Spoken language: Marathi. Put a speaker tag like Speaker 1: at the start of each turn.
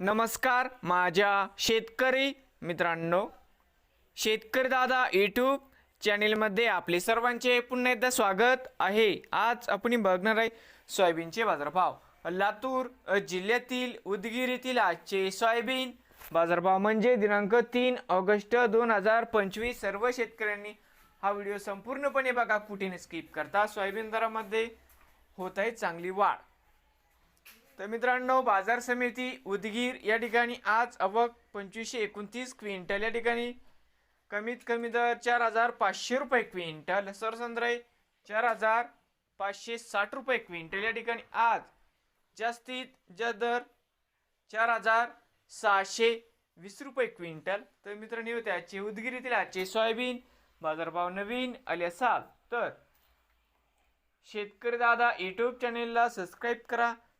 Speaker 1: नमस्कार माझ्या शेतकरी मित्रांनो. शेतकरी दादा यूट्यूब चॅनेलमध्ये आपले सर्वांचे पुन्हा एकदा स्वागत आहे. आज आपण बघणार आहे सोयाबीनचे बाजारभाव. लातूर जिल्ह्यातील उदगीर येथील आजचे सोयाबीन बाजारभाव म्हणजे दिनांक तीन ऑगस्ट दोन हजार पंचवीस. सर्व शेतकऱ्यांनी हा व्हिडिओ संपूर्णपणे बघा. कुठेने स्किप करता. सोयाबीन दरामध्ये होत आहे चांगली वाढ. तर मित्रांनो बाजार समिती उदगीर या ठिकाणी आज अवक पंचवीसशे एकोणतीस क्विंटल या ठिकाणी. कमीत कमी दर चार हजार पाचशे रुपये क्विंटल. सरसंद्राई चार हजार पाचशे साठ रुपये क्विंटल या ठिकाणी. आज जास्तीत जास्त दर चार हजार सहाशे वीस रुपये क्विंटल. तर मित्रांनो होते आजचे उदगीर येथील आजचे सोयाबीन. बाजारभाव नवीन आले असाल तर शेतकरी दादा यूट्यूब चॅनेलला सबस्क्राईब करा.